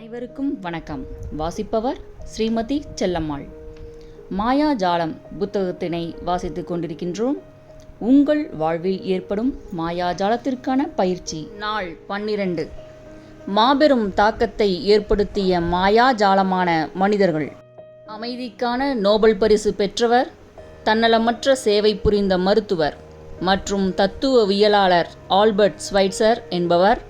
அனைவருக்கும் வணக்கம். வாசிப்பவர் ஸ்ரீமதி செல்லம்மாள். மாயாஜாலம் புத்தகத்தினை வாசித்துக் கொண்டிருக்கின்றோம். உங்கள் வாழ்வில் ஏற்படும் மாயாஜாலத்திற்கான பயிற்சி நாள் பன்னிரண்டு. மாபெரும் தாக்கத்தை ஏற்படுத்திய மாயாஜாலமான மனிதர்கள். அமைதிக்கான நோபல் பரிசு பெற்றவர் தன்னலமற்ற சேவை புரிந்த மருத்துவர் மற்றும் தத்துவவியலாளர் ஆல்பர்ட் ஸ்வைட்சர் என்பவர்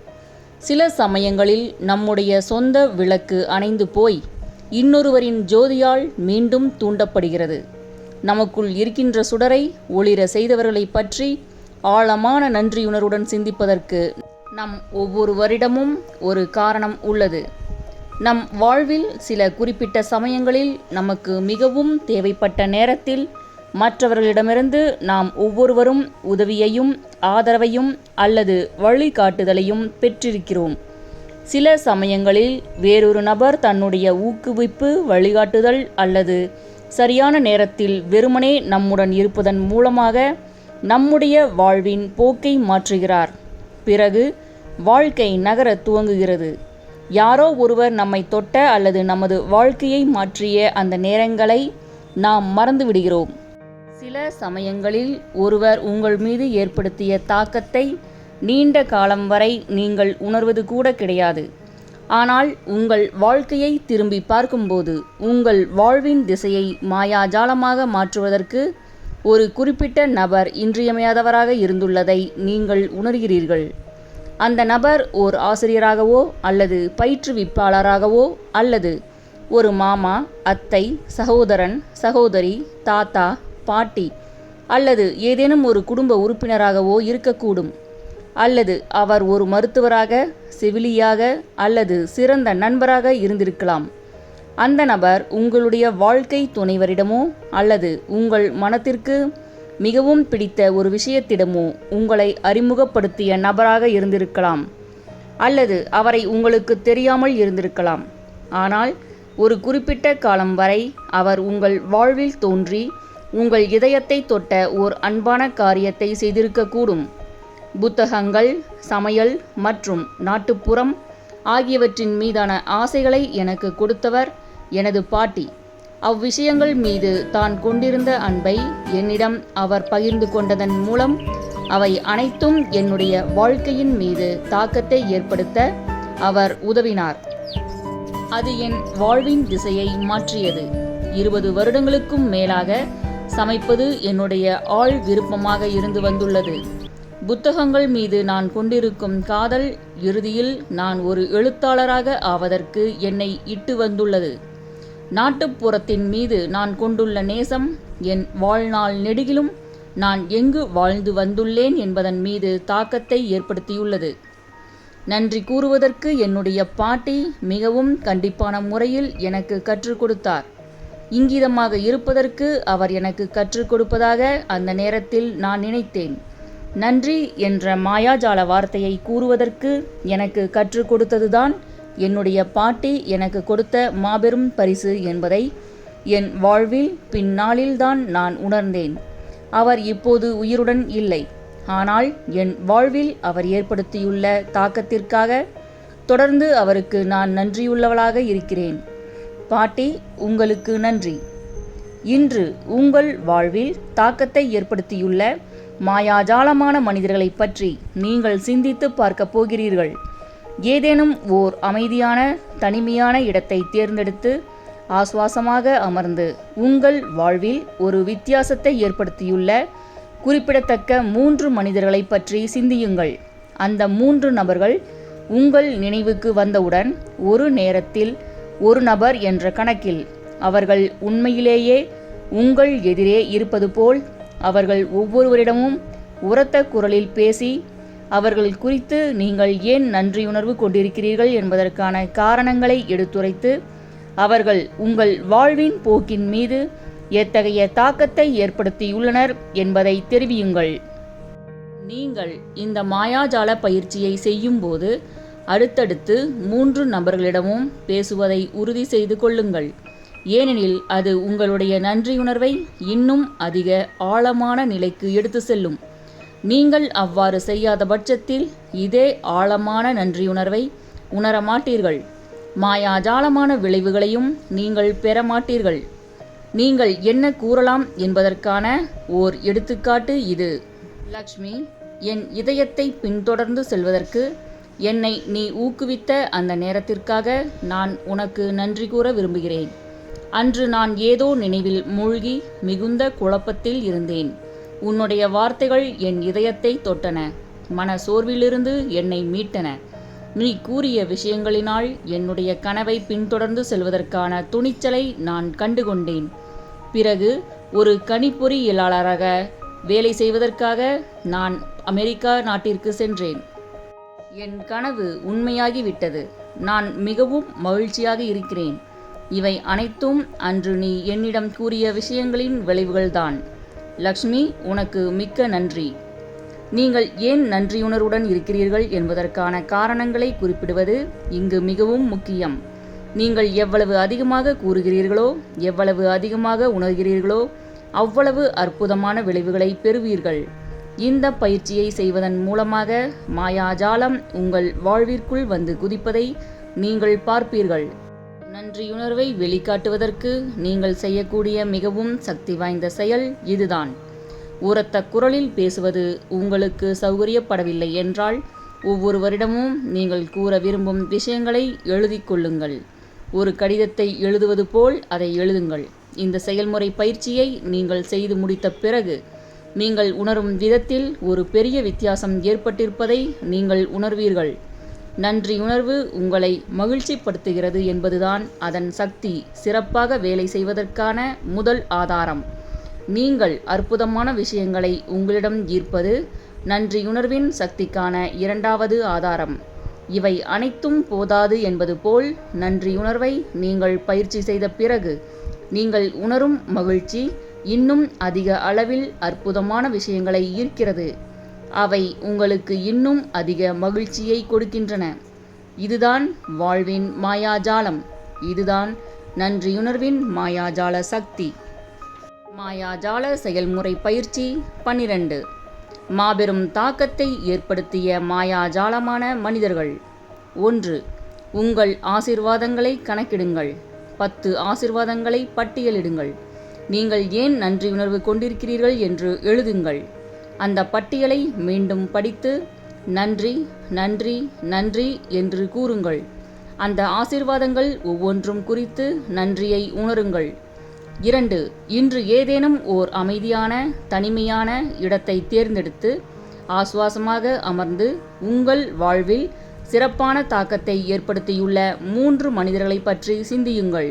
சில சமயங்களில் நம்முடைய சொந்த விளக்கு அணைந்து போய் இன்னொருவரின் ஜோதியால் மீண்டும் தூண்டப்படுகிறது. நமக்குள் இருக்கின்ற சுடரை ஒளிர செய்தவர்களை பற்றி ஆழமான நன்றியுணர்வுடன் சிந்திப்பதற்கு நம் ஒவ்வொருவரிடமும் ஒரு காரணம் உள்ளது. நம் வாழ்வில் சில குறிப்பிட்ட சமயங்களில் நமக்கு மிகவும் தேவைப்பட்ட நேரத்தில் மற்றவர்களிடமிருந்து நாம் ஒவ்வொருவரும் உதவியையும் ஆதரவையும் அல்லது வழிகாட்டுதலையும் பெற்றிருக்கிறோம். சில சமயங்களில் வேறொரு நபர் தன்னுடைய ஊக்குவிப்பு வழிகாட்டுதல் அல்லது சரியான நேரத்தில் வெறுமனே நம்முடன் இருப்பதன் மூலமாக நம்முடைய வாழ்வின் போக்கை மாற்றுகிறார். பிறகு வாழ்க்கை நகர துவங்குகிறது. யாரோ ஒருவர் நம்மை தொட்ட அல்லது நமது வாழ்க்கையை மாற்றிய அந்த நேரங்களை நாம் மறந்துவிடுகிறோம். சில சமயங்களில் ஒருவர் உங்கள் மீது ஏற்படுத்திய தாக்கத்தை நீண்ட காலம் வரை நீங்கள் உணர்வது கூட கிடையாது. ஆனால் உங்கள் வாழ்க்கையை திரும்பி பார்க்கும்போது உங்கள் வாழ்வின் திசையை மாயாஜாலமாக மாற்றுவதற்கு ஒரு குறிப்பிட்ட நபர் இன்றியமையாதவராக இருந்துள்ளதை நீங்கள் உணர்கிறீர்கள். அந்த நபர் ஓர் ஆசிரியராகவோ அல்லது பயிற்றுவிப்பாளராகவோ அல்லது ஒரு மாமா அத்தை சகோதரன் சகோதரி தாத்தா பாட்டி அல்லது ஏதேனும் ஒரு குடும்ப உறுப்பினராகவோ இருக்கக்கூடும். அல்லது அவர் ஒரு மருத்துவராக செவிலியாக அல்லது சிறந்த நண்பராக இருந்திருக்கலாம். அந்த நபர் உங்களுடைய வாழ்க்கை துணைவரிடமோ அல்லது உங்கள் மனத்திற்கு மிகவும் பிடித்த ஒரு விஷயத்திடமோ உங்களை அறிமுகப்படுத்திய நபராக இருந்திருக்கலாம். அல்லது அவரை உங்களுக்கு தெரியாமல் இருந்திருக்கலாம். ஆனால் ஒரு குறிப்பிட்ட காலம் வரை அவர் உங்கள் வாழ்வில் தோன்றி உங்கள் இதயத்தை தொட்ட ஓர் அன்பான காரியத்தை செய்திருக்கக்கூடும். புத்தகங்கள் சமையல் மற்றும் நாட்டுப்புறம் ஆகியவற்றின் மீதான ஆசைகளை எனக்கு கொடுத்தவர் எனது பாட்டி. அவ்விஷயங்கள் மீது தான் கொண்டிருந்த அன்பை என்னிடம் அவர் பகிர்ந்து கொண்டதன் மூலம் அவை அனைத்தும் என்னுடைய வாழ்க்கையின் மீது தாக்கத்தை ஏற்படுத்த அவர் உதவினார். அது என் வாழ்வின் திசையை மாற்றியது. இருபது வருடங்களுக்கும் மேலாக சமைப்பது என்னுடைய ஆள் விருப்பமாக இருந்து வந்துள்ளது. புத்தகங்கள் மீது நான் கொண்டிருக்கும் காதல் இறுதியில் நான் ஒரு எழுத்தாளராக ஆவதற்கு என்னை இட்டு வந்துள்ளது. நாட்டுப்புறத்தின் மீது நான் கொண்டுள்ள நேசம் என் வாழ்நாள் நெடுகிலும் நான் எங்கு வாழ்ந்து வந்துள்ளேன் என்பதன் மீது தாக்கத்தை ஏற்படுத்தியுள்ளது. நன்றி கூறுவதற்கு என்னுடைய பாட்டி மிகவும் கண்டிப்பான முறையில் எனக்கு கற்றுக் கொடுத்தார். இங்கிதமாக இருப்பதற்கு அவர் எனக்கு கற்றுக் கொடுப்பதாக அந்த நேரத்தில் நான் நினைத்தேன். நன்றி என்ற மாயாஜால வார்த்தையை கூறுவதற்கு எனக்கு கற்றுக் கொடுத்ததுதான் என்னுடைய பாட்டி எனக்கு கொடுத்த மாபெரும் பரிசு என்பதை என் வாழ்வில் பின்னாளில்தான் நான் உணர்ந்தேன். அவர் இப்போது உயிருடன் இல்லை. ஆனால் என் வாழ்வில் அவர் ஏற்படுத்தியுள்ள தாக்கத்திற்காக தொடர்ந்து அவருக்கு நான் நன்றியுள்ளவளாக இருக்கிறேன். பாட்டி உங்களுக்கு நன்றி. இன்று உங்கள் வாழ்வில் தாக்கத்தை ஏற்படுத்தியுள்ள மாயாஜாலமான மனிதர்களைப் பற்றி நீங்கள் சிந்தித்து பார்க்கப் போகிறீர்கள். ஏதேனும் ஓர் அமைதியான தனிமையான இடத்தை தேர்ந்தெடுத்து ஆசுவாசமாக அமர்ந்து உங்கள் வாழ்வில் ஒரு வித்தியாசத்தை ஏற்படுத்தியுள்ள குறிப்பிடத்தக்க மூன்று மனிதர்களை பற்றி சிந்தியுங்கள். அந்த மூன்று நபர்கள் உங்கள் நினைவுக்கு வந்தவுடன் ஒரு நேரத்தில் ஒரு நபர் என்ற கணக்கில் அவர்கள் உண்மையிலேயே உங்கள் எதிரே இருப்பது போல் அவர்கள் ஒவ்வொருவரிடமும் உரத்த குரலில் பேசி அவர்கள் குறித்து நீங்கள் ஏன் நன்றியுணர்வு கொண்டிருக்கிறீர்கள் என்பதற்கான காரணங்களை எடுத்துரைத்து அவர்கள் உங்கள் வாழ்வின் போக்கின் மீது எத்தகைய தாக்கத்தை ஏற்படுத்தியுள்ளனர் என்பதை தெரிவியுங்கள். நீங்கள் இந்த மாயாஜால பயிற்சியை செய்யும்போது அடுத்தடுத்து மூன்று நபர்களிடமும் பேசுவதை உறுதி செய்து கொள்ளுங்கள். ஏனெனில் அது உங்களுடைய நன்றியுணர்வை இன்னும் அதிக ஆழமான நிலைக்கு எடுத்து செல்லும். நீங்கள் அவ்வாறு செய்யாத பட்சத்தில் இதே ஆழமான நன்றியுணர்வை உணரமாட்டீர்கள் மாயாஜாலமான விளைவுகளையும் நீங்கள் பெற மாட்டீர்கள். நீங்கள் என்ன கூறலாம் என்பதற்கான ஓர் எடுத்துக்காட்டு இது. லக்ஷ்மி என் இதயத்தை பின்தொடர்ந்து செல்வதற்கு என்னை நீ ஊக்குவித்த அந்த நேரத்திற்காக நான் உனக்கு நன்றி கூற விரும்புகிறேன். அன்று நான் ஏதோ நினைவில் மூழ்கி மிகுந்த குழப்பத்தில் இருந்தேன். உன்னுடைய வார்த்தைகள் என் இதயத்தை தொட்டன மன சோர்விலிருந்து என்னை மீட்டன. நீ கூறிய விஷயங்களினால் என்னுடைய கனவை பின்தொடர்ந்து செல்வதற்கான துணிச்சலை நான் கண்டுகொண்டேன். பிறகு ஒரு கணிப்பொறியியலாளராக வேலை செய்வதற்காக நான் அமெரிக்கா நாட்டிற்கு சென்றேன். என் கனவு உண்மையாகிவிட்டது. நான் மிகவும் மகிழ்ச்சியாக இருக்கிறேன். இவை அனைத்தும் அன்று நீ என்னிடம் கூறிய விஷயங்களின் விளைவுகள்தான். லக்ஷ்மி உனக்கு மிக்க நன்றி. நீங்கள் ஏன் நன்றியுணர்வுடன் இருக்கிறீர்கள் என்பதற்கான காரணங்களை குறிப்பிடுவது இங்கு மிகவும் முக்கியம். நீங்கள் எவ்வளவு அதிகமாக கூறுகிறீர்களோ எவ்வளவு அதிகமாக உணர்கிறீர்களோ அவ்வளவு அற்புதமான விளைவுகளை பெறுவீர்கள். இந்த பயிற்சியை செய்வதன் மூலமாக மாயாஜாலம் உங்கள் வாழ்விற்குள் வந்து குதிப்பதை நீங்கள் பார்ப்பீர்கள். நன்றியுணர்வை வெளிக்காட்டுவதற்கு நீங்கள் செய்யக்கூடிய மிகவும் சக்தி வாய்ந்த செயல் இதுதான். உரத்த குரலில் பேசுவது உங்களுக்கு சௌகரியப்படவில்லை என்றால் ஒவ்வொருவரிடமும் நீங்கள் கூற விரும்பும் விஷயங்களை எழுதி கொள்ளுங்கள். ஒரு கடிதத்தை எழுதுவது போல் அதை எழுதுங்கள். இந்த செயல்முறை பயிற்சியை நீங்கள் செய்து முடித்த பிறகு நீங்கள் உணரும் விதத்தில் ஒரு பெரிய வித்தியாசம் ஏற்பட்டிருப்பதை நீங்கள் உணர்வீர்கள். நன்றியுணர்வு உங்களை மகிழ்ச்சிப்படுத்துகிறது என்பதுதான் அதன் சக்தி. சிறப்பாக வேலை செய்வதற்கான முதல் ஆதாரம். நீங்கள் அற்புதமான விஷயங்களை உங்களிடம் ஈர்ப்பது நன்றியுணர்வின் சக்திக்கான இரண்டாவது ஆதாரம். இவை அனைத்தும் போதாது என்பது போல் நன்றியுணர்வை நீங்கள் பயிற்சி செய்த பிறகு நீங்கள் உணரும் மகிழ்ச்சி இன்னும் அதிக அளவில் அற்புதமான விஷயங்களை ஈர்க்கிறது. அவை உங்களுக்கு இன்னும் அதிக மகிழ்ச்சியை கொடுக்கின்றன. இதுதான் வாழ்வின் மாயாஜாலம். இதுதான் நன்றியுணர்வின் மாயாஜால சக்தி. மாயாஜால செயல்முறை பயிற்சி பன்னிரண்டு. மாபெரும் தாக்கத்தை ஏற்படுத்திய மாயாஜாலமான மனிதர்கள். ஒன்று உங்கள் ஆசிர்வாதங்களை கணக்கிடுங்கள். பத்து ஆசிர்வாதங்களை பட்டியலிடுங்கள். நீங்கள் ஏன் நன்றியுணர்வு கொண்டிருக்கிறீர்கள் என்று எழுதுங்கள். அந்த பட்டியலை மீண்டும் படித்து நன்றி நன்றி நன்றி என்று கூறுங்கள். அந்த ஆசிர்வாதங்கள் ஒவ்வொன்றும் குறித்து நன்றியை உணருங்கள். இரண்டு இன்று ஏதேனும் ஓர் அமைதியான தனிமையான இடத்தை தேர்ந்தெடுத்து ஆசுவாசமாக அமர்ந்து உங்கள் வாழ்வில் சிறப்பான தாக்கத்தை ஏற்படுத்தியுள்ள மூன்று மனிதர்களை பற்றி சிந்தியுங்கள்.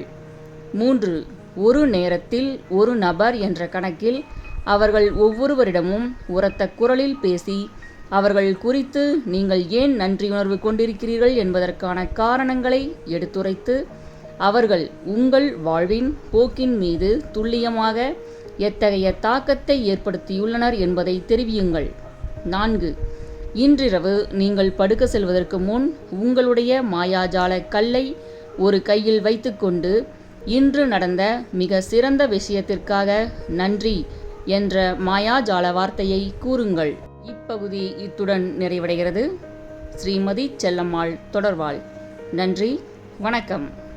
மூன்று ஒரு நேரத்தில் ஒரு நபர் என்ற கணக்கில் அவர்கள் ஒவ்வொருவரிடமும் உரத்த குரலில் பேசி அவர்கள் குறித்து நீங்கள் ஏன் நன்றியுணர்வு கொண்டிருக்கிறீர்கள் என்பதற்கான காரணங்களை எடுத்துரைத்து அவர்கள் உங்கள் வாழ்வின் போக்கின் மீது துல்லியமாக எத்தகைய தாக்கத்தை ஏற்படுத்தியுள்ளனர் என்பதை தெரிவியுங்கள். நான்கு இன்றிரவு நீங்கள் படுக்க செல்வதற்கு முன் உங்களுடைய மாயாஜால கல்லை ஒரு கையில் வைத்துக்கொண்டு இன்று நடந்த மிக சிறந்த விஷயத்திற்காக நன்றி என்ற மாயாஜால வார்த்தையை கூறுங்கள். இப்பகுதி இத்துடன் நிறைவடைகிறது. ஸ்ரீமதி செல்லம்மாள் தொடர்வாள். நன்றி வணக்கம்.